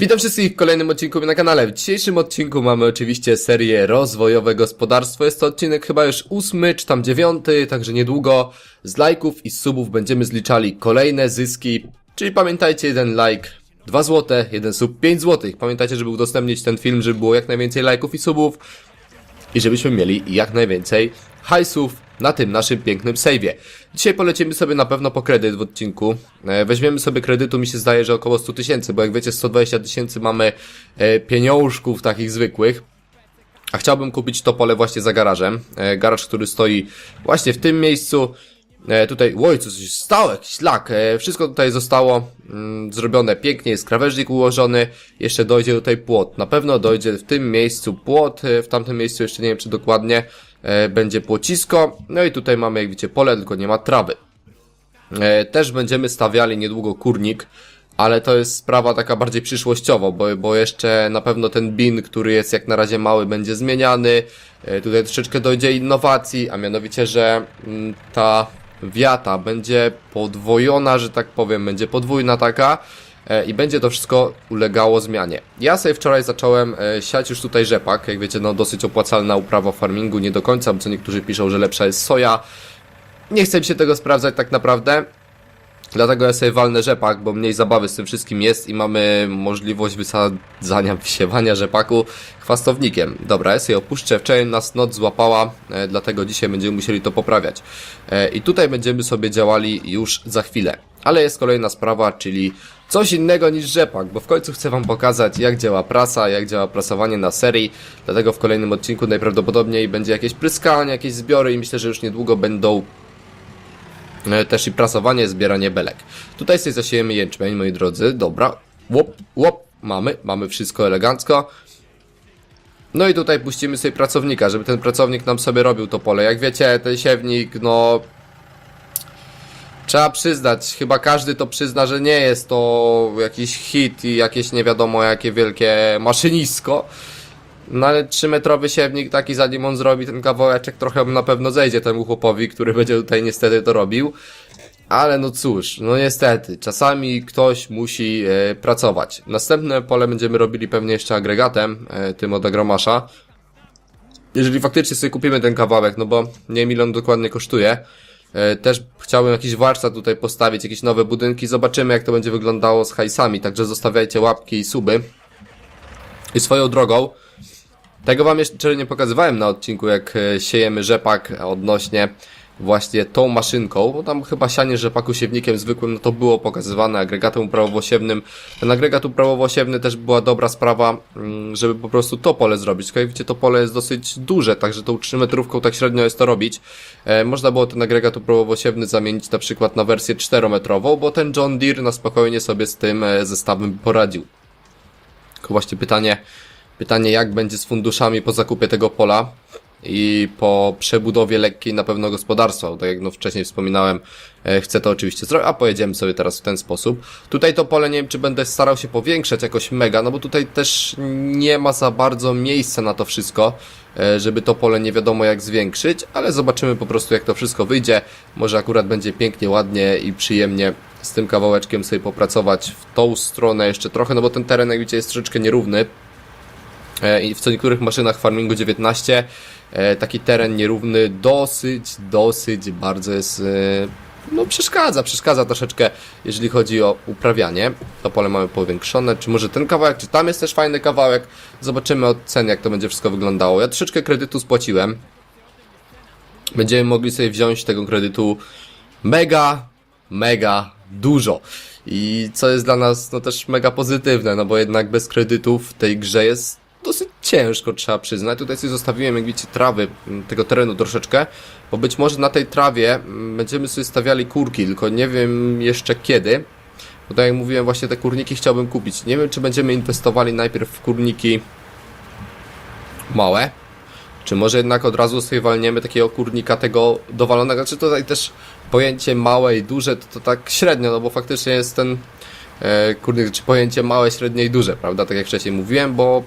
Witam wszystkich w kolejnym odcinku na kanale. W dzisiejszym odcinku mamy oczywiście serię Rozwojowe Gospodarstwo. Jest to odcinek chyba już ósmy, czy tam dziewiąty, także niedługo z lajków i subów będziemy zliczali kolejne zyski. Czyli pamiętajcie, jeden like, 2 złote, jeden sub, 5 złotych. Pamiętajcie, żeby udostępnić ten film, żeby było jak najwięcej lajków i subów i żebyśmy mieli jak najwięcej hajsów na tym naszym pięknym save'ie. Dzisiaj polecimy sobie na pewno po kredyt w odcinku. E, Weźmiemy sobie kredytu, mi się zdaje, że około 100 tysięcy, bo jak wiecie 120 tysięcy mamy e, pieniążków takich zwykłych. A chciałbym kupić to pole właśnie za garażem. E, Garaż, który stoi właśnie w tym miejscu. Tutaj, oj, co coś stało, jakiś lak. E, wszystko tutaj zostało mm, zrobione pięknie, jest krawężnik ułożony. Jeszcze dojdzie tutaj płot. Na pewno dojdzie w tym miejscu płot, w tamtym miejscu jeszcze nie wiem czy dokładnie będzie płocisko. No i tutaj mamy, jak widzicie, pole, tylko nie ma trawy. E, Też będziemy stawiali niedługo kurnik, ale to jest sprawa taka bardziej przyszłościowa, bo, bo jeszcze na pewno ten bin, który jest jak na razie mały, będzie zmieniany. E, Tutaj troszeczkę dojdzie innowacji, a mianowicie, że mm, ta wiata będzie podwojona, że tak powiem, będzie podwójna taka e, i będzie to wszystko ulegało zmianie. Ja sobie wczoraj zacząłem e, siać już tutaj rzepak, jak wiecie, no dosyć opłacalna uprawa farmingu, nie do końca, bo co niektórzy piszą, że lepsza jest soja. Nie chcę się tego sprawdzać tak naprawdę. Dlatego ja sobie walnę rzepak, bo mniej zabawy z tym wszystkim jest i mamy możliwość wysadzania, wysiewania rzepaku chwastownikiem. Dobra, ja sobie opuszczę. Wczoraj nas noc złapała, e, dlatego dzisiaj będziemy musieli to poprawiać. E, I tutaj będziemy sobie działali już za chwilę. Ale jest kolejna sprawa, czyli coś innego niż rzepak, bo w końcu chcę Wam pokazać, jak działa prasa, jak działa prasowanie na serii. Dlatego w kolejnym odcinku najprawdopodobniej będzie jakieś pryskanie, jakieś zbiory i myślę, że już niedługo będą też i prasowanie, zbieranie belek. Tutaj sobie zasiejemy jęczmień, moi drodzy. Dobra. Łop, łop. Mamy, mamy wszystko elegancko. No i tutaj puścimy sobie pracownika, żeby ten pracownik nam sobie robił to pole. Jak wiecie, ten siewnik, no... Trzeba przyznać, chyba każdy to przyzna, że nie jest to jakiś hit i jakieś nie wiadomo jakie wielkie maszynisko. No ale 3-metrowy siewnik taki, zanim on zrobi ten kawałeczek, trochę na pewno zejdzie temu chłopowi, który będzie tutaj niestety to robił. Ale no cóż, no niestety, czasami ktoś musi e, pracować. Następne pole będziemy robili pewnie jeszcze agregatem, e, tym od agromasza. Jeżeli faktycznie sobie kupimy ten kawałek, no bo nie wiem ile on dokładnie kosztuje. E, też chciałbym jakiś warsztat tutaj postawić, jakieś nowe budynki. Zobaczymy jak to będzie wyglądało z hajsami, także zostawiajcie łapki i suby. I swoją drogą, tego wam jeszcze nie pokazywałem na odcinku, jak e, siejemy rzepak odnośnie właśnie tą maszynką, bo tam chyba sianie rzepaku siewnikiem zwykłym, no to było pokazywane agregatem uprawowosiewnym. Ten agregat uprawowosiewny też była dobra sprawa, mm, żeby po prostu to pole zrobić. Tylko jak widzicie, to pole jest dosyć duże, także tą 3 metrówką tak średnio jest to robić. E, można było ten agregat uprawowosiewny zamienić na przykład na wersję 4-metrową, bo ten John Deere na spokojnie sobie z tym e, zestawem poradził. Tylko właśnie pytanie, Pytanie, jak będzie z funduszami po zakupie tego pola i po przebudowie lekkiej na pewno gospodarstwa. Bo Tak jak no wcześniej wspominałem, e, chcę to oczywiście zrobić, a pojedziemy sobie teraz w ten sposób. Tutaj to pole nie wiem, czy będę starał się powiększać jakoś mega, no bo tutaj też nie ma za bardzo miejsca na to wszystko, e, żeby to pole nie wiadomo jak zwiększyć, ale zobaczymy po prostu jak to wszystko wyjdzie. Może akurat będzie pięknie, ładnie i przyjemnie z tym kawałeczkiem sobie popracować w tą stronę jeszcze trochę, no bo ten teren jak widzicie jest troszeczkę nierówny. E, i w co niektórych maszynach Farmingu 19 e, taki teren nierówny dosyć, dosyć bardzo jest, e, no przeszkadza, przeszkadza troszeczkę, jeżeli chodzi o uprawianie. To pole mamy powiększone, czy może ten kawałek, czy tam jest też fajny kawałek. Zobaczymy od cen, jak to będzie wszystko wyglądało. Ja troszeczkę kredytu spłaciłem. Będziemy mogli sobie wziąć tego kredytu mega, mega dużo. I co jest dla nas no też mega pozytywne, no bo jednak bez kredytów w tej grze jest ciężko, trzeba przyznać. Tutaj sobie zostawiłem, jak widzicie, trawy m, tego terenu troszeczkę, bo być może na tej trawie m, będziemy sobie stawiali kurki, tylko nie wiem jeszcze kiedy. Bo tak jak mówiłem, właśnie te kurniki chciałbym kupić. Nie wiem, czy będziemy inwestowali najpierw w kurniki małe, czy może jednak od razu sobie walniemy takiego kurnika tego dowalonego, czy tutaj też pojęcie małe i duże, to, to tak średnio, no bo faktycznie jest ten e, kurnik, czy pojęcie małe, średnie i duże, prawda, tak jak wcześniej mówiłem, bo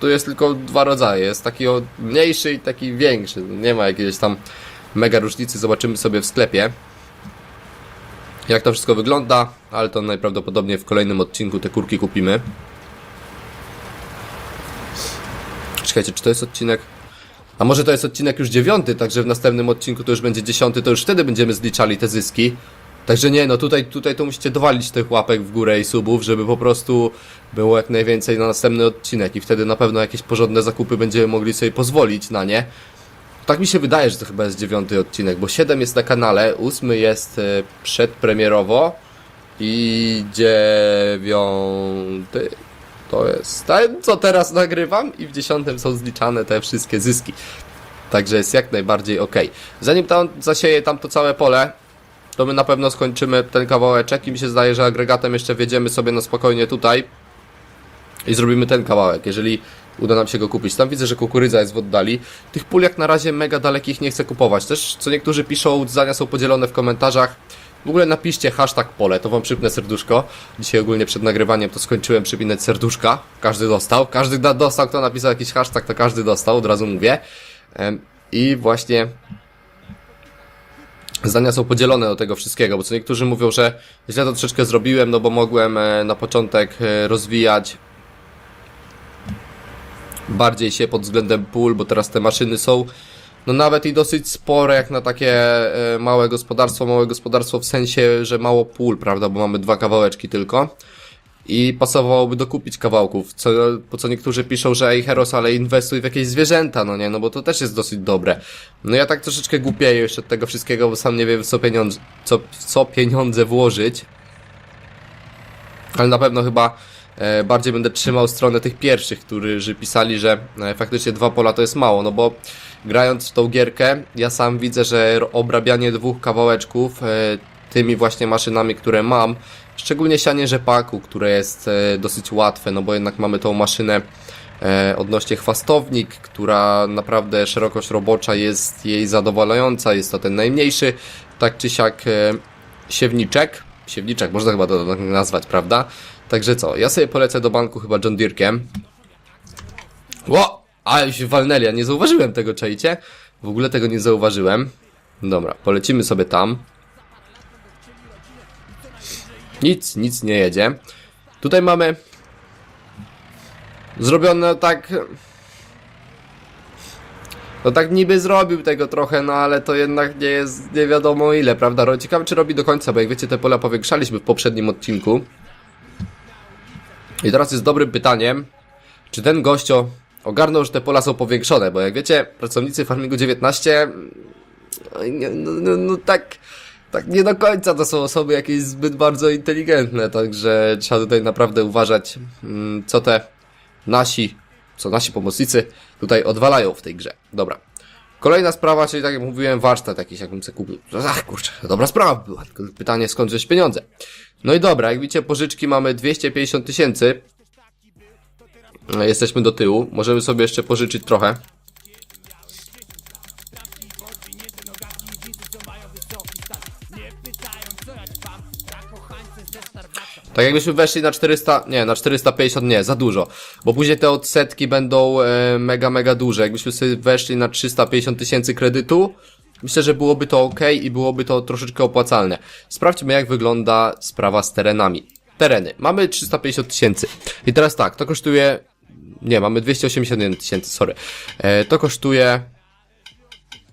tu jest tylko dwa rodzaje. Jest taki mniejszy i taki większy. No nie ma jakiejś tam mega różnicy. Zobaczymy sobie w sklepie, jak to wszystko wygląda, ale to najprawdopodobniej w kolejnym odcinku te kurki kupimy. Czekajcie, czy to jest odcinek? A może to jest odcinek już dziewiąty, także w następnym odcinku to już będzie dziesiąty, to już wtedy będziemy zliczali te zyski. Także nie, no tutaj, tutaj to musicie dowalić tych łapek w górę i subów, żeby po prostu było jak najwięcej na następny odcinek i wtedy na pewno jakieś porządne zakupy będziemy mogli sobie pozwolić na nie. Tak mi się wydaje, że to chyba jest dziewiąty odcinek, bo 7 jest na kanale, ósmy jest e, przedpremierowo i dziewiąty to jest ten, co teraz nagrywam i w dziesiątym są zliczane te wszystkie zyski. Także jest jak najbardziej ok. Zanim tam zasieje tam to całe pole, to my na pewno skończymy ten kawałeczek i mi się zdaje, że agregatem jeszcze wjedziemy sobie na spokojnie tutaj i zrobimy ten kawałek, jeżeli uda nam się go kupić. Tam widzę, że kukurydza jest w oddali. Tych pól jak na razie mega dalekich nie chcę kupować. Też co niektórzy piszą, zdania są podzielone w komentarzach. W ogóle napiszcie hashtag pole, to wam przypnę serduszko. Dzisiaj ogólnie przed nagrywaniem to skończyłem przypinać serduszka. Każdy dostał. Każdy dostał, kto napisał jakiś hashtag, to każdy dostał, od razu mówię. I właśnie zdania są podzielone do tego wszystkiego, bo co niektórzy mówią, że źle to troszeczkę zrobiłem, no bo mogłem e, na początek e, rozwijać bardziej się pod względem pól, bo teraz te maszyny są no nawet i dosyć spore jak na takie e, małe gospodarstwo, małe gospodarstwo w sensie, że mało pól, prawda, bo mamy dwa kawałeczki tylko. I pasowałoby dokupić kawałków, co, po co niektórzy piszą, że ej Heros, ale inwestuj w jakieś zwierzęta, no nie, no bo to też jest dosyć dobre. No ja tak troszeczkę głupieję jeszcze od tego wszystkiego, bo sam nie wiem co pieniądze, co, co pieniądze włożyć. Ale na pewno chyba e, bardziej będę trzymał stronę tych pierwszych, którzy pisali, że e, faktycznie dwa pola to jest mało, no bo grając w tą gierkę, ja sam widzę, że obrabianie dwóch kawałeczków e, tymi właśnie maszynami, które mam, szczególnie sianie rzepaku, które jest e, dosyć łatwe, no bo jednak mamy tą maszynę e, odnośnie chwastownik, która naprawdę szerokość robocza jest jej zadowalająca, jest to ten najmniejszy, tak czy siak e, siewniczek, siewniczek, można chyba to tak nazwać, prawda? Także co, ja sobie polecę do banku chyba John Deere'kiem. Ło! Ale się walnęli, ja nie zauważyłem tego, czajcie? W ogóle tego nie zauważyłem. Dobra, polecimy sobie tam. Nic, nic nie jedzie. Tutaj mamy zrobione tak... No tak niby zrobił tego trochę, no ale to jednak nie jest nie wiadomo ile, prawda? Ciekawe czy robi do końca, bo jak wiecie te pola powiększaliśmy w poprzednim odcinku. I teraz jest dobrym pytaniem, czy ten gościo ogarnął, że te pola są powiększone, bo jak wiecie, pracownicy Farmingu 19, no, no, no, no tak, tak nie do końca to są osoby jakieś zbyt bardzo inteligentne, także trzeba tutaj naprawdę uważać, mm, co te nasi, co nasi pomocnicy tutaj odwalają w tej grze. Dobra. Kolejna sprawa, czyli tak jak mówiłem, warsztat jakiś, jakbym sobie kupił. Ach, kurczę, dobra sprawa była, tylko pytanie skąd wziąć pieniądze. No i dobra, jak widzicie, pożyczki mamy 250 tysięcy. Jesteśmy do tyłu, możemy sobie jeszcze pożyczyć trochę. Tak jakbyśmy weszli na 400, nie, na 450 nie, za dużo, bo później te odsetki będą e, mega, mega duże. Jakbyśmy sobie weszli na 350 tysięcy kredytu, myślę, że byłoby to ok i byłoby to troszeczkę opłacalne. Sprawdźmy jak wygląda sprawa z terenami. Tereny. Mamy 350 tysięcy. I teraz tak, to kosztuje, nie, mamy 281 tysięcy, sorry. E, to kosztuje,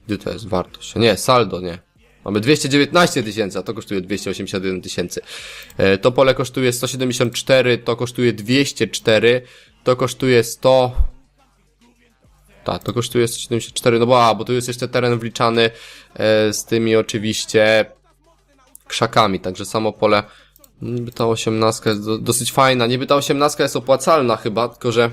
gdzie to jest wartość? Nie, saldo, nie. Mamy 219 tysięcy, a to kosztuje 281 tysięcy. E, To pole kosztuje 174, to kosztuje 204, to kosztuje 100... Tak, to kosztuje 174, no bo, a, bo tu jest jeszcze teren wliczany e, z tymi oczywiście krzakami, także samo pole, niby ta 18 jest do, dosyć fajna, niby ta 18 jest opłacalna chyba, tylko że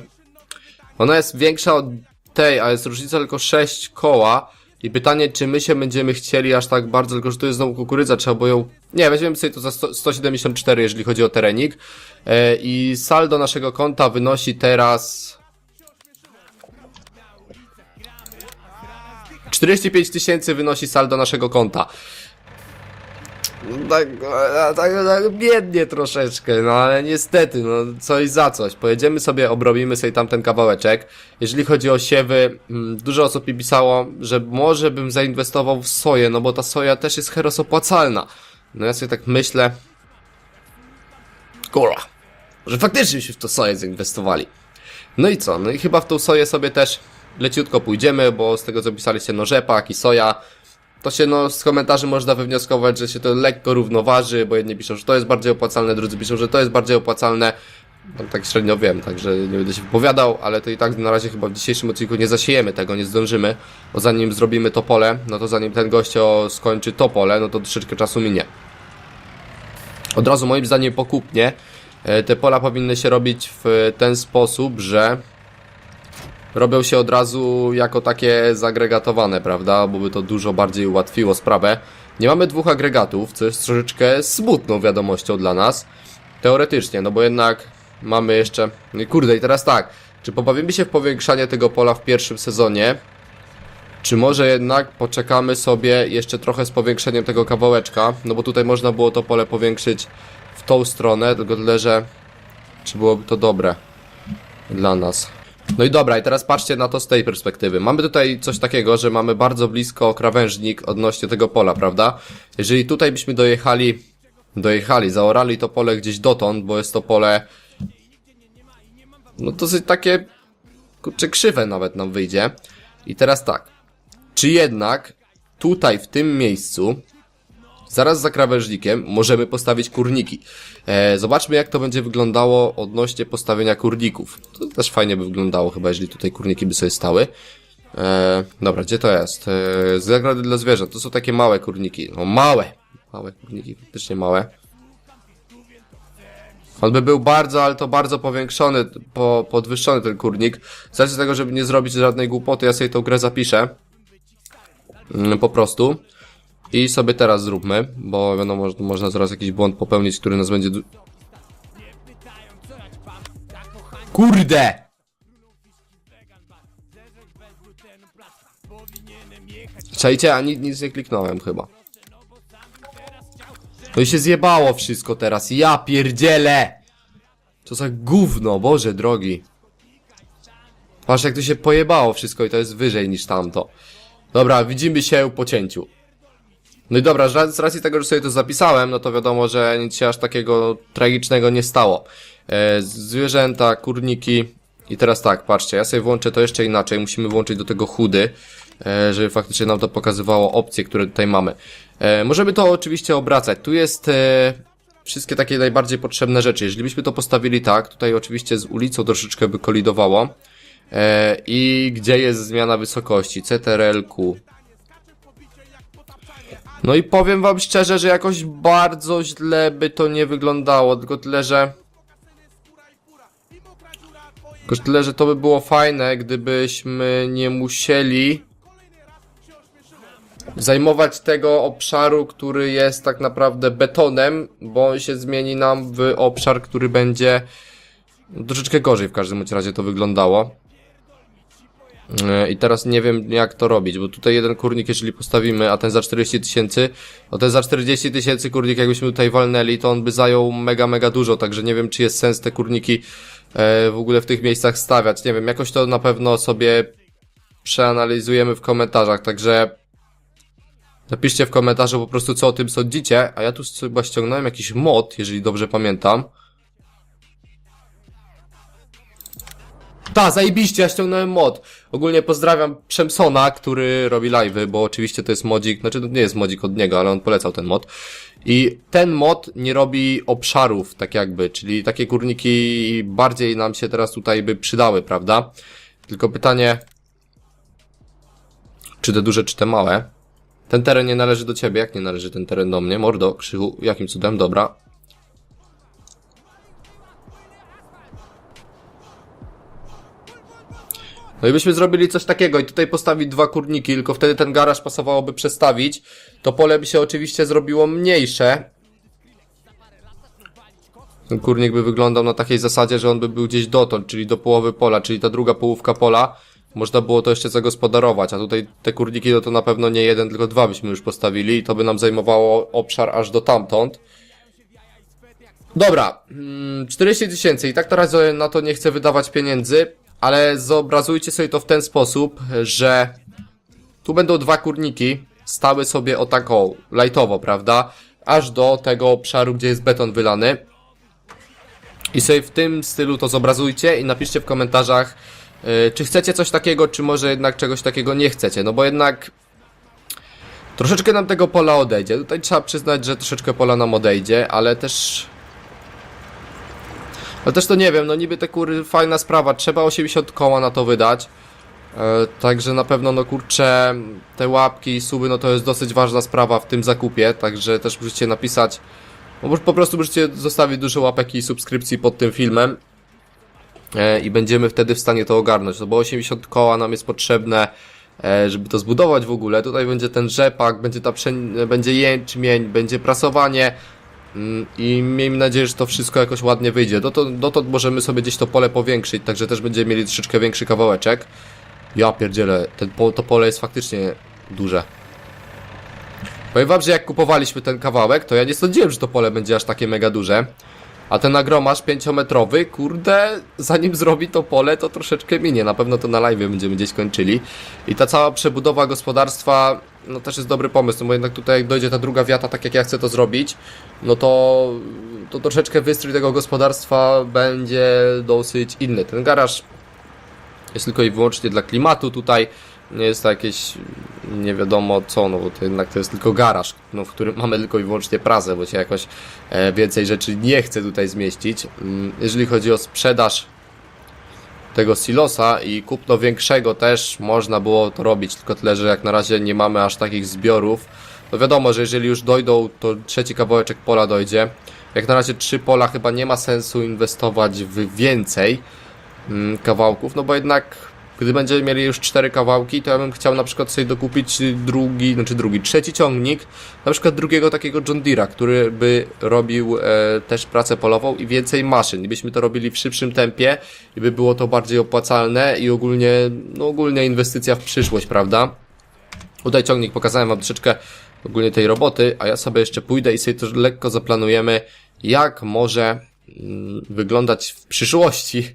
ona jest większa od tej, a jest różnica tylko 6 koła. I pytanie, czy my się będziemy chcieli aż tak bardzo, tylko że to jest znowu kukurydza, trzeba by ją... Nie, weźmiemy sobie to za 100, 174, jeżeli chodzi o terenik. E, I saldo naszego konta wynosi teraz... 45 tysięcy wynosi saldo naszego konta. Tak, tak, tak biednie troszeczkę, no ale niestety, no coś za coś. Pojedziemy sobie, obrobimy sobie tamten kawałeczek. Jeżeli chodzi o siewy, mm, dużo osób mi pisało, że może bym zainwestował w soję, no bo ta soja też jest heros opłacalna. No ja sobie tak myślę, kurwa, że faktycznie się w to soję zainwestowali. No i co? No i chyba w tą soję sobie też leciutko pójdziemy, bo z tego co pisaliście, no rzepak i soja, to się no z komentarzy można wywnioskować, że się to lekko równoważy, bo jedni piszą, że to jest bardziej opłacalne, drudzy piszą, że to jest bardziej opłacalne. No, tak średnio wiem, także nie będę się wypowiadał, ale to i tak na razie chyba w dzisiejszym odcinku nie zasiejemy tego, nie zdążymy, bo zanim zrobimy to pole, no to zanim ten gościo skończy to pole, no to troszeczkę czasu minie. Od razu moim zdaniem pokupnie e, te pola powinny się robić w ten sposób, że robią się od razu jako takie zagregatowane, prawda? Bo by to dużo bardziej ułatwiło sprawę. Nie mamy dwóch agregatów, co jest troszeczkę smutną wiadomością dla nas. Teoretycznie, no bo jednak mamy jeszcze... Kurde, i teraz tak. Czy pobawimy się w powiększanie tego pola w pierwszym sezonie? Czy może jednak poczekamy sobie jeszcze trochę z powiększeniem tego kawałeczka? No bo tutaj można było to pole powiększyć w tą stronę, tylko tyle, że... Czy byłoby to dobre dla nas? No i dobra, i teraz patrzcie na to z tej perspektywy. Mamy tutaj coś takiego, że mamy bardzo blisko krawężnik odnośnie tego pola, prawda? Jeżeli tutaj byśmy dojechali, dojechali, zaorali to pole gdzieś dotąd, bo jest to pole, no dosyć takie, kurczę, krzywe nawet nam wyjdzie. I teraz tak, czy jednak tutaj, w tym miejscu, Zaraz za krawężnikiem możemy postawić kurniki. E, zobaczmy jak to będzie wyglądało odnośnie postawienia kurników. To też fajnie by wyglądało chyba, jeżeli tutaj kurniki by sobie stały. E, dobra, gdzie to jest? E, dla zwierząt. To są takie małe kurniki. No małe! Małe kurniki, faktycznie małe. On by był bardzo, ale to bardzo powiększony, po, podwyższony ten kurnik. Z tego, żeby nie zrobić żadnej głupoty, ja sobie tą grę zapiszę. Mm, Po prostu. I sobie teraz zróbmy, bo że można zaraz jakiś błąd popełnić, który nas będzie... Kurde! Czajcie, a nic, nie kliknąłem chyba. I się zjebało wszystko teraz, ja pierdzielę! Co za gówno, Boże drogi. Patrz jak to się pojebało wszystko i to jest wyżej niż tamto. Dobra, widzimy się po cięciu. No i dobra, z racji- tego, że sobie to zapisałem, no to wiadomo, że nic się aż takiego tragicznego nie stało. E, zwierzęta, kurniki i teraz tak, patrzcie, ja sobie włączę to jeszcze inaczej, musimy włączyć do tego chudy, e, żeby faktycznie nam to pokazywało opcje, które tutaj mamy. E, możemy to oczywiście obracać, tu jest wszystkie takie najbardziej potrzebne rzeczy, jeżeli byśmy to postawili tak, tutaj oczywiście z ulicą troszeczkę by kolidowało, i gdzie jest zmiana wysokości, CTRL-ku, no i powiem wam szczerze, że jakoś bardzo źle by to nie wyglądało, tylko tyle, że... Tylko tyle, że to by było fajne, gdybyśmy nie musieli zajmować tego obszaru, który jest tak naprawdę betonem, bo się zmieni nam w obszar, który będzie troszeczkę gorzej w każdym razie to wyglądało. E, I teraz nie wiem jak to robić, bo tutaj jeden kurnik jeżeli postawimy, a ten za 40 tysięcy, no ten za 40 tysięcy kurnik jakbyśmy tutaj walnęli, to on by zajął mega, mega dużo, także nie wiem czy jest sens te kurniki e, w ogóle w tych miejscach stawiać, nie wiem, jakoś to na pewno sobie przeanalizujemy w komentarzach, także napiszcie w komentarzu po prostu co o tym sądzicie, a ja tu chyba ściągnąłem jakiś mod, jeżeli dobrze pamiętam. Ta, zajebiście, ja ściągnąłem mod. Ogólnie pozdrawiam Przemsona, który robi live'y, bo oczywiście to jest modzik, znaczy to nie jest modzik od niego, ale on polecał ten mod. I ten mod nie robi obszarów, tak jakby, czyli takie kurniki bardziej nam się teraz tutaj by przydały, prawda? Tylko pytanie, czy te duże, czy te małe? Ten teren nie należy do ciebie, jak nie należy ten teren do mnie? Mordo, krzychu, jakim cudem? Dobra, No i byśmy zrobili coś takiego i tutaj postawić dwa kurniki, tylko wtedy ten garaż pasowałoby przestawić. To pole by się oczywiście zrobiło mniejsze. Ten kurnik by wyglądał na takiej zasadzie, że on by był gdzieś dotąd, czyli do połowy pola, czyli ta druga połówka pola. Można było to jeszcze zagospodarować, a tutaj te kurniki no to na pewno nie jeden, tylko dwa byśmy już postawili i to by nam zajmowało obszar aż do tamtąd. Dobra, mm, 40 tysięcy i tak teraz na to nie chcę wydawać pieniędzy, ale zobrazujcie sobie to w ten sposób, że tu będą dwa kurniki stały sobie o taką lightowo, prawda? Aż do tego obszaru, gdzie jest beton wylany. I sobie w tym stylu to zobrazujcie i napiszcie w komentarzach, yy, czy chcecie coś takiego, czy może jednak czegoś takiego nie chcecie. No bo jednak troszeczkę nam tego pola odejdzie. Tutaj trzeba przyznać, że troszeczkę pola nam odejdzie, ale też... Ale też to nie wiem, no niby te kury, fajna sprawa, trzeba 80 koła na to wydać. E, Także na pewno, no kurczę, te łapki i suby, no to jest dosyć ważna sprawa w tym zakupie, także też musicie napisać, no po prostu musicie zostawić dużo łapek i subskrypcji pod tym filmem e, i będziemy wtedy w stanie to ogarnąć, no bo 80 koła nam jest potrzebne, e, żeby to zbudować w ogóle. Tutaj będzie ten rzepak, będzie ta będzie jęczmień, będzie prasowanie, I miejmy nadzieję, że to wszystko jakoś ładnie wyjdzie. Dotąd, dotąd możemy sobie gdzieś to pole powiększyć, także też będziemy mieli troszeczkę większy kawałeczek. Ja pierdzielę, ten to pole jest faktycznie duże. Powiem wam, że jak kupowaliśmy ten kawałek, to ja nie sądziłem, że to pole będzie aż takie mega duże. A ten nagromasz 5-metrowy, kurde, zanim zrobi to pole, to troszeczkę minie. Na pewno to na live będziemy gdzieś kończyli. I ta cała przebudowa gospodarstwa, no też jest dobry pomysł, no bo jednak tutaj jak dojdzie ta druga wiata, tak jak ja chcę to zrobić, no to, to troszeczkę wystrój tego gospodarstwa będzie dosyć inny. Ten garaż jest tylko i wyłącznie dla klimatu tutaj. Nie jest to jakieś nie wiadomo co, no bo to jednak to jest tylko garaż, no, w którym mamy tylko i wyłącznie prasę, bo się jakoś e, więcej rzeczy nie chce tutaj zmieścić. Mm, Jeżeli chodzi o sprzedaż tego silosa i kupno większego też można było to robić, tylko tyle, że jak na razie nie mamy aż takich zbiorów. No wiadomo, że jeżeli już dojdą, to trzeci kawałeczek pola dojdzie. Jak na razie trzy pola chyba nie ma sensu inwestować w więcej mm, kawałków, no bo jednak gdy będziemy mieli już cztery kawałki, to ja bym chciał na przykład sobie dokupić drugi, znaczy drugi, trzeci ciągnik, na przykład drugiego takiego John Deere'a, który by robił e, też pracę polową i więcej maszyn. I byśmy to robili w szybszym tempie i by było to bardziej opłacalne i ogólnie, no ogólnie inwestycja w przyszłość, prawda? Tutaj ciągnik pokazałem wam troszeczkę ogólnie tej roboty, a ja sobie jeszcze pójdę i sobie to lekko zaplanujemy, jak może mm, wyglądać w przyszłości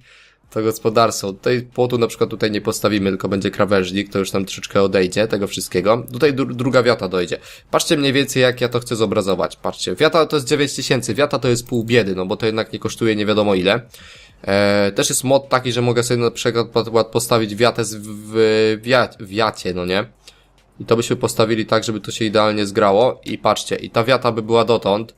to gospodarstwo. Tutaj płotu na przykład tutaj nie postawimy, tylko będzie krawężnik, to już tam troszeczkę odejdzie tego wszystkiego. Tutaj dru druga wiata dojdzie. Patrzcie mniej więcej jak ja to chcę zobrazować. Patrzcie, wiata to jest 9000, wiata to jest pół biedy, no bo to jednak nie kosztuje nie wiadomo ile. E, też jest mod taki, że mogę sobie na przykład postawić wiatę z w, wia, wiacie, no nie? I to byśmy postawili tak, żeby to się idealnie zgrało. I patrzcie, i ta wiata by była dotąd.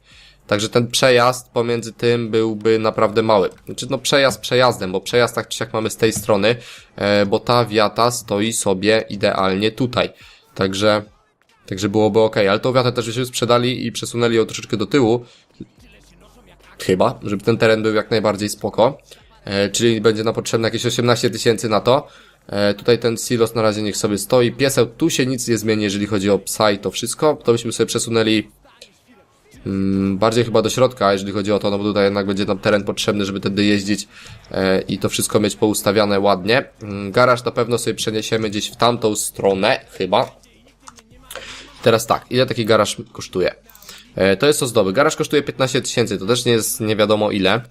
Także ten przejazd pomiędzy tym byłby naprawdę mały. Znaczy, no przejazd przejazdem, bo przejazd tak czy siak mamy z tej strony, e, bo ta wiata stoi sobie idealnie tutaj. Także, także byłoby ok. Ale tą wiatę też byśmy sprzedali i przesunęli ją troszeczkę do tyłu. Chyba, żeby ten teren był jak najbardziej spoko. E, czyli będzie nam potrzebne jakieś 18 tysięcy na to. E, tutaj ten silos na razie niech sobie stoi. Pieseł, tu się nic nie zmieni, jeżeli chodzi o psa i to wszystko. To byśmy sobie przesunęli bardziej chyba do środka, jeżeli chodzi o to, no bo tutaj jednak będzie nam teren potrzebny, żeby wtedy jeździć e, i to wszystko mieć poustawiane ładnie. Mm, garaż na pewno sobie przeniesiemy gdzieś w tamtą stronę, chyba. Teraz tak, ile taki garaż kosztuje? E, to jest ozdoby. Garaż kosztuje 15 tysięcy, to też nie jest nie wiadomo ile.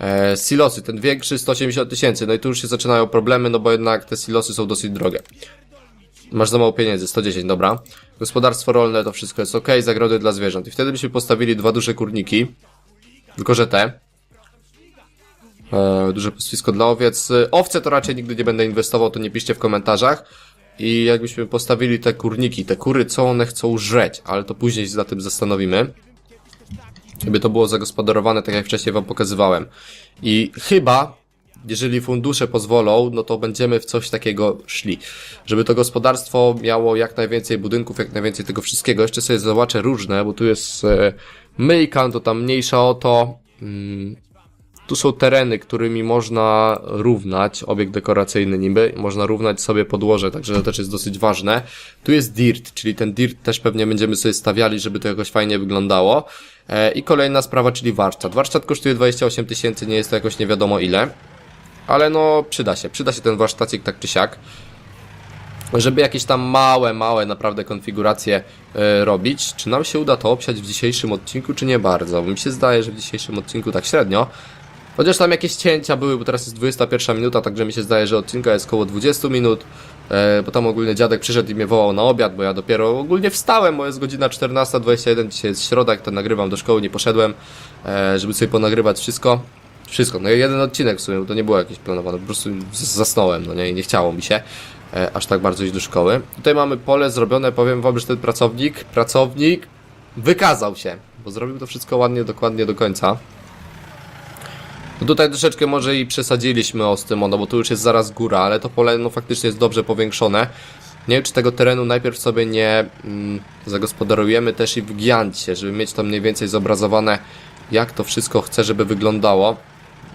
E, silosy, ten większy 180 tysięcy, no i tu już się zaczynają problemy, no bo jednak te silosy są dosyć drogie. Masz za mało pieniędzy, 110, dobra. Gospodarstwo rolne, to wszystko jest ok, zagrody dla zwierząt. I wtedy byśmy postawili dwa duże kurniki, tylko że te. E, duże pastwisko dla owiec. Owce to raczej nigdy nie będę inwestował, to nie piszcie w komentarzach. I jakbyśmy postawili te kurniki, te kury, co one chcą żreć, ale to później się za tym zastanowimy. Żeby to było zagospodarowane, tak jak wcześniej wam pokazywałem. I chyba, jeżeli fundusze pozwolą, no to będziemy w coś takiego szli. Żeby to gospodarstwo miało jak najwięcej budynków, jak najwięcej tego wszystkiego. Jeszcze sobie zobaczę różne, bo tu jest e, myjka, to tam mniejsza o to. Mm, tu są tereny, którymi można równać, obiekt dekoracyjny niby, można równać sobie podłoże, także to też jest dosyć ważne. Tu jest dirt, czyli ten dirt też pewnie będziemy sobie stawiali, żeby to jakoś fajnie wyglądało. E, I kolejna sprawa, czyli warsztat. Warsztat kosztuje 28 tysięcy, nie jest to jakoś nie wiadomo ile. Ale no, przyda się, przyda się ten warsztacik tak czy siak żeby jakieś tam małe, małe naprawdę konfiguracje e, robić. Czy nam się uda to obsiać w dzisiejszym odcinku, czy nie bardzo? Bo mi się zdaje, że w dzisiejszym odcinku tak średnio. Chociaż tam jakieś cięcia były, bo teraz jest 21 minuta, także mi się zdaje, że odcinka jest około 20 minut. E, bo tam ogólnie dziadek przyszedł i mnie wołał na obiad, bo ja dopiero ogólnie wstałem, bo jest godzina 14.21, dzisiaj jest środa, to nagrywam do szkoły, nie poszedłem, e, żeby sobie ponagrywać wszystko. Wszystko. No i jeden odcinek w sumie, bo to nie było jakieś planowane. Po prostu zasnąłem, no nie, i nie chciało mi się e, aż tak bardzo iść do szkoły. Tutaj mamy pole zrobione, powiem wam, że ten pracownik, pracownik wykazał się, bo zrobił to wszystko ładnie, dokładnie do końca. No tutaj troszeczkę może i przesadziliśmy o tym, no bo tu już jest zaraz góra, ale to pole no faktycznie jest dobrze powiększone. Nie wiem, czy tego terenu najpierw sobie nie mm, zagospodarujemy też i w Giancie, żeby mieć tam mniej więcej zobrazowane, jak to wszystko chcę, żeby wyglądało.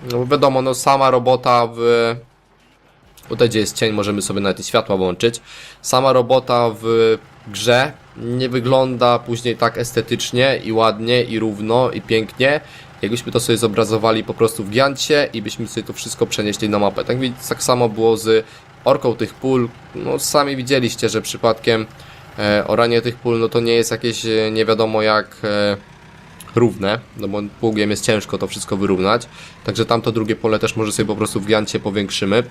No bo wiadomo, no sama robota w... Tutaj, gdzie jest cień, możemy sobie nawet i światła włączyć. Sama robota w grze nie wygląda później tak estetycznie i ładnie, i równo, i pięknie, jakbyśmy to sobie zobrazowali po prostu w Giancie i byśmy sobie to wszystko przenieśli na mapę. Tak, więc tak samo było z orką tych pól. No sami widzieliście, że przypadkiem e, oranie tych pól, no to nie jest jakieś e, nie wiadomo jak e, równe, no bo pługiem jest ciężko to wszystko wyrównać. Także tamto drugie pole też może sobie po prostu w Giancie powiększymy.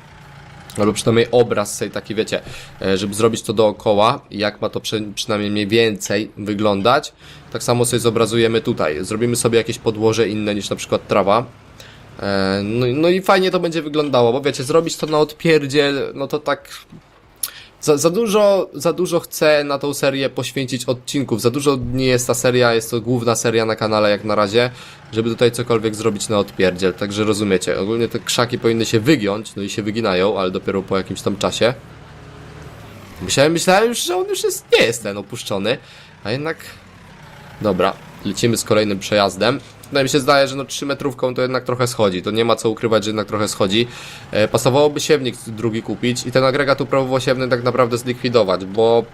Albo przynajmniej obraz sobie taki, wiecie, e, żeby zrobić to dookoła, jak ma to przy, przynajmniej mniej więcej wyglądać. Tak samo sobie zobrazujemy tutaj. Zrobimy sobie jakieś podłoże inne niż na przykład trawa. E, No, no i fajnie to będzie wyglądało, bo wiecie, zrobić to na odpierdziel, no to tak za, za dużo, za dużo chcę na tą serię poświęcić odcinków. Za dużo nie jest ta seria, jest to główna seria na kanale jak na razie, żeby tutaj cokolwiek zrobić na odpierdziel. Także rozumiecie, ogólnie te krzaki powinny się wygiąć, no i się wyginają, ale dopiero po jakimś tam czasie. Myślałem, myślałem już, że on już jest, nie jest ten opuszczony, a jednak... Dobra, lecimy z kolejnym przejazdem. Tutaj mi się zdaje, że no 3 metrówką to jednak trochę schodzi. To nie ma co ukrywać, że jednak trochę schodzi. E, pasowałoby siewnik drugi kupić i ten agregat uprawowosiewny tak naprawdę zlikwidować, bo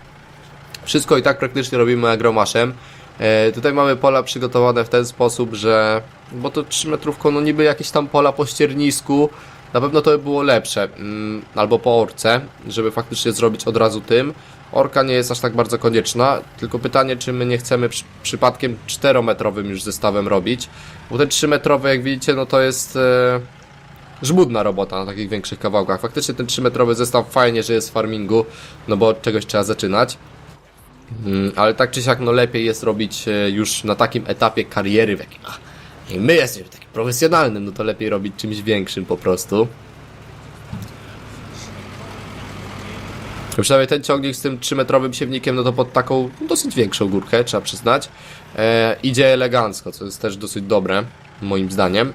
wszystko i tak praktycznie robimy agromaszem. E, tutaj mamy pola przygotowane w ten sposób, że... Bo to 3 metrówką, no niby jakieś tam pola po ściernisku, na pewno to by było lepsze, mm, albo po orce, żeby faktycznie zrobić od razu tym. Orka nie jest aż tak bardzo konieczna, tylko pytanie, czy my nie chcemy przy, przypadkiem 4-metrowym już zestawem robić, bo ten 3-metrowy, jak widzicie, no to jest e, żmudna robota na takich większych kawałkach. Faktycznie ten 3-metrowy zestaw fajnie, że jest w farmingu, no bo od czegoś trzeba zaczynać. Mm, ale tak czy siak, no lepiej jest robić e, już na takim etapie kariery, w jakim a, my jesteśmy takim profesjonalnym, no to lepiej robić czymś większym po prostu. Przynajmniej ten ciągnik z tym 3-metrowym siewnikiem, no to pod taką dosyć większą górkę, trzeba przyznać. E, idzie elegancko, co jest też dosyć dobre, moim zdaniem.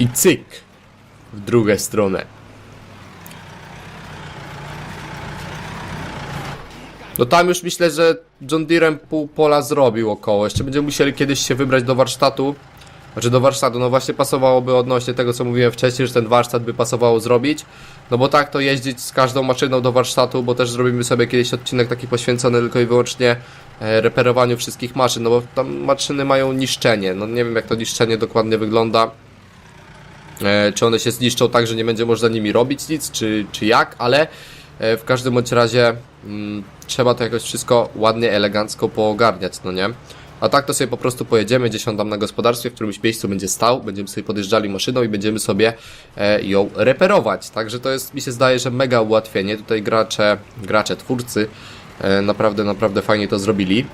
I cyk w drugą stronę. No tam już myślę, że John Deerem pół pola zrobił około. Jeszcze będziemy musieli kiedyś się wybrać do warsztatu. Znaczy do warsztatu, no właśnie pasowałoby odnośnie tego, co mówiłem wcześniej, że ten warsztat by pasowało zrobić. No bo tak to jeździć z każdą maszyną do warsztatu, bo też zrobimy sobie kiedyś odcinek taki poświęcony tylko i wyłącznie e, reperowaniu wszystkich maszyn, no bo tam maszyny mają niszczenie. No nie wiem jak to niszczenie dokładnie wygląda. E, czy one się zniszczą tak, że nie będzie można nimi robić nic, czy, czy jak, ale e, w każdym bądź razie mm, trzeba to jakoś wszystko ładnie, elegancko poogarniać, no nie? A tak to sobie po prostu pojedziemy gdzieś tam na gospodarstwie, w którymś miejscu będzie stał, będziemy sobie podjeżdżali maszyną i będziemy sobie e, ją reperować. Także to jest, mi się zdaje, że mega ułatwienie. Tutaj gracze, gracze, twórcy e, naprawdę, naprawdę fajnie to zrobili.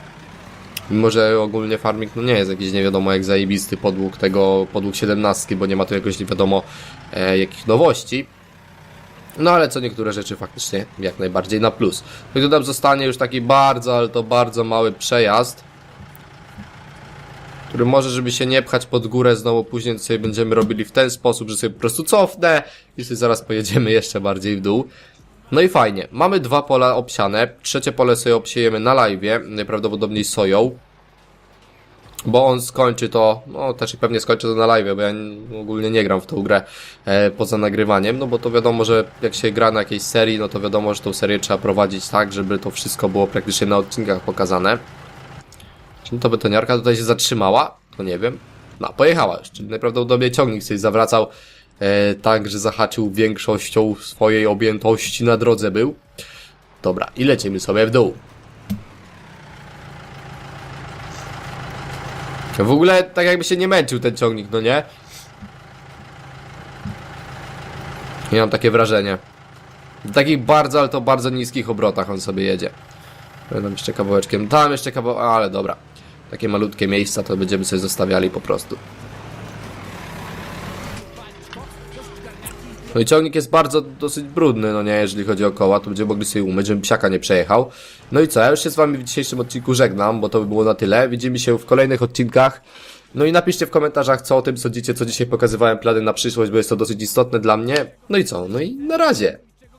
Mimo, że ogólnie farming no nie jest jakiś nie wiadomo jak zajebisty podług tego, podług 17, bo nie ma tu jakoś nie wiadomo e, jakich nowości. No ale co niektóre rzeczy faktycznie jak najbardziej na plus. No i tu zostanie już taki bardzo, ale to bardzo mały przejazd, który może, żeby się nie pchać pod górę znowu później, sobie będziemy robili w ten sposób, że sobie po prostu cofnę i sobie zaraz pojedziemy jeszcze bardziej w dół. No i fajnie, mamy dwa pola obsiane, trzecie pole sobie obsiejemy na live, najprawdopodobniej soją. Bo on skończy to, no też i pewnie skończy to na live, bo ja ogólnie nie gram w tą grę e, poza nagrywaniem, no bo to wiadomo, że jak się gra na jakiejś serii, no to wiadomo, że tą serię trzeba prowadzić tak, żeby to wszystko było praktycznie na odcinkach pokazane. Czy to betoniarka tutaj się zatrzymała? To nie wiem. No, pojechała już, czyli najprawdopodobniej ciągnik sobie zawracał e, tak, że zahaczył większością swojej objętości na drodze był. Dobra, i lecimy sobie w dół. W ogóle tak jakby się nie męczył ten ciągnik, no nie? Ja mam takie wrażenie. W takich bardzo, ale to bardzo niskich obrotach on sobie jedzie. Tam jeszcze kawałeczkiem, tam jeszcze kawał, ale dobra. Takie malutkie miejsca to będziemy sobie zostawiali po prostu. No i ciągnik jest bardzo dosyć brudny, no nie, jeżeli chodzi o koła, to będziemy mogli sobie umyć, żeby psiaka nie przejechał. No i co, ja już się z wami w dzisiejszym odcinku żegnam, bo to by było na tyle. Widzimy się w kolejnych odcinkach. No i napiszcie w komentarzach, co o tym sądzicie, co dzisiaj pokazywałem plany na przyszłość, bo jest to dosyć istotne dla mnie. No i co, no i na razie.